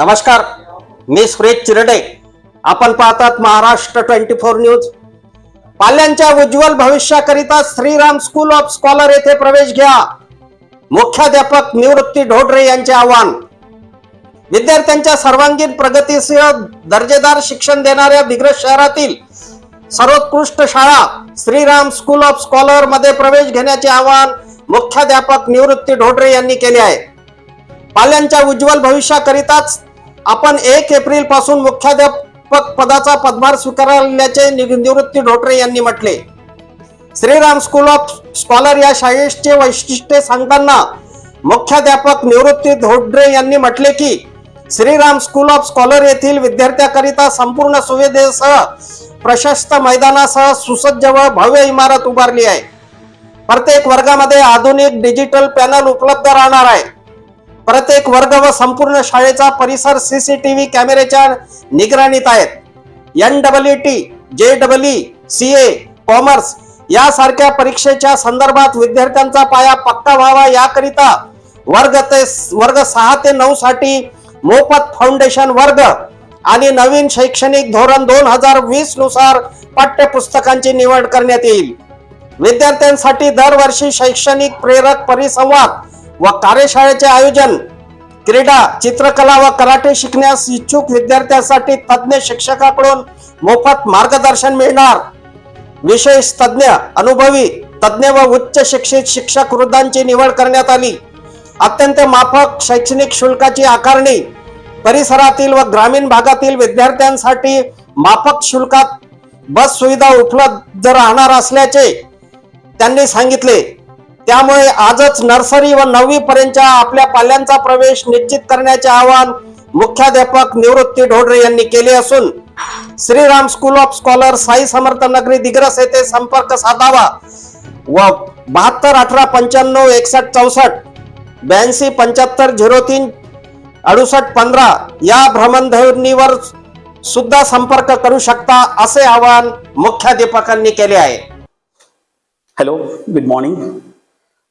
नमस्कार मी सुरेश चिरडे. आपण पाहतात महाराष्ट्र ट्वेंटी फोर न्यूज. पाल्यांच्या उज्ज्वल भविष्याकरिता श्रीराम स्कूल ऑफ स्कॉलर येथे प्रवेश घ्या. मुख्याध्यापक निवृत्ती ढोडरे यांचे आव्हान. विद्यार्थ्यांच्या सर्वांगीण प्रगतीसह दर्जेदार शिक्षण देणाऱ्या दिग्रस शहरातील सर्वोत्कृष्ट शाळा श्रीराम स्कूल ऑफ स्कॉलरमध्ये प्रवेश घेण्याचे आवाहन मुख्याध्यापक निवृत्ती ढोडरे यांनी केले आहे. पाल्यांच्या उज्ज्वल भविष्याकरिताच आपण एक एप्रिलपासून मुख्याध्यापक पदाचा पदभार स्वीकारल्याचे नि- निवृत्ती ढोटरे यांनी म्हटले. श्रीराम स्कूल ऑफ स्कॉलर या शाळेचे वैशिष्ट्य सांगताना मुख्याध्यापक निवृत्ती ढोडरे यांनी म्हटले की श्रीराम स्कूल ऑफ स्कॉलर येथील विद्यार्थ्याकरिता संपूर्ण सुविधेसह प्रशस्त मैदानासह सुसज्ज व भव्य इमारत उभारली आहे. प्रत्येक वर्गामध्ये आधुनिक डिजिटल पॅनल उपलब्ध राहणार आहे. प्रत्येक वर्ग व संपूर्ण शाळेचा परिसर सीसीटीव्ही कॅमेऱ्याच्या निगराणीत आहेत. N W T J W C A commerce यासारख्या परीक्षेच्या संदर्भात विद्यार्थ्यांचा पाया पक्का व्हावा याकरिता वर्ग ते वर्ग सहा ते नऊ साठी मोफत फाउंडेशन वर्ग आणि नवीन शैक्षणिक धोरण दोन हजार वीसनुसार पाठ्यपुस्तकांची निवड करण्यात येईल. विद्यार्थ्यांसाठी दरवर्षी शैक्षणिक प्रेरक परिसंवाद व कार्यशाळेचे आयोजन क्रीडा चित्रकला व कराटे शिकण्यास इच्छुक विद्यार्थ्यांसाठी तज्ज्ञ शिक्षकाकडून मोफत मार्गदर्शन मिळणार. विशेष तज्ज्ञ अनुभवी तज्ज्ञ व उच्च शिक्षित शिक्षक वृद्धांची निवड करण्यात आली. अत्यंत माफक शैक्षणिक शुल्काची आकारणी परिसरातील व ग्रामीण भागातील विद्यार्थ्यांसाठी माफक शुल्कात बस सुविधा उपलब्ध राहणार असल्याचे त्यांनी सांगितले. त्यामुळे आजच नर्सरी व नववी पर्यंतच्या आपल्या पाल्यांचा प्रवेश निश्चित करण्याचे आवाहन मुख्याध्यापक निवृत्ती ढोडरे यांनी केले असून Shriram school of scholar Sai Samarth Nagari Digras येथे संपर्क साधावा व बहात्तर अठरा पंच्याण्णव एकसष्ट चौसष्ट ब्याऐंशी पंच्याहत्तर झिरो तीन अडुसष्ट पंधरा या भ्रमणध्वनीवर सुद्धा संपर्क करू शकता असे आवाहन मुख्याध्यापकांनी केले आहे. Hello good morning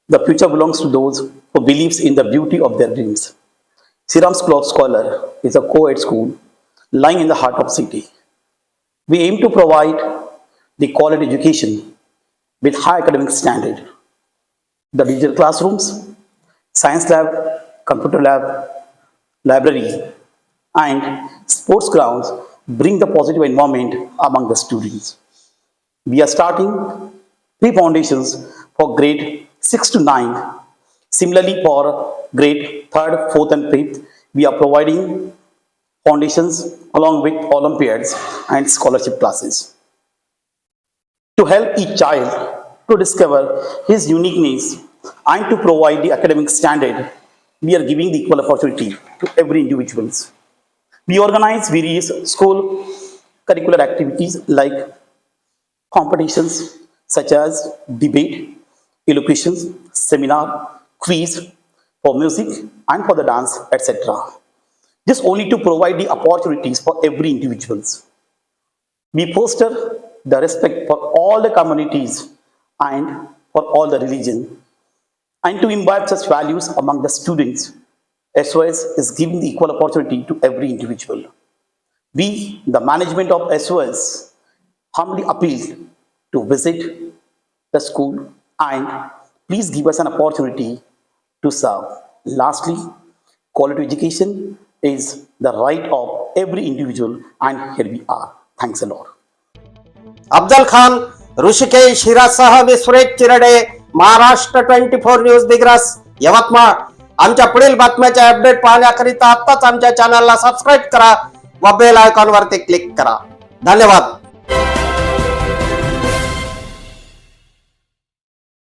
The future belongs to those who believes in the beauty of their dreams. Siram School of Scholar is a co-ed school lying in the heart of city. We aim to provide the quality education with high academic standard. The digital classrooms, science lab, computer lab, library, and sports grounds bring the positive environment among the students. We are starting pre-foundations for grade 6 to 9. Similarly, for grade 3rd, 4th and 5th, we are providing foundations along with Olympiads and scholarship classes. To help each child to discover his uniqueness and to provide the academic standard, we are giving the equal opportunity to every individuals. We organize various school curricular activities like competitions such as debate, elocutions, seminar, quiz for music and for the dance, etc. This only to provide the opportunities for every individuals. We foster the respect for all the communities and for all the religion and to imbibe such values among the students. SOS is giving the equal opportunity to every individual. We, the management of SOS, humbly appeal to visit the school and please give us an opportunity to serve. Lastly, quality education is the right of every individual and here we are. Thanks a lot. Afzal Khan Hrishikesh हिरासह me Suresh Chirde Maharashtra twenty four news Digras Yavatmal आमच्या पुढील बातम्याच्या update पाहण्याकरिता आत्ताच आमच्या चॅनलला subscribe करा व bell आयकॉनवरती click करा धन्यवाद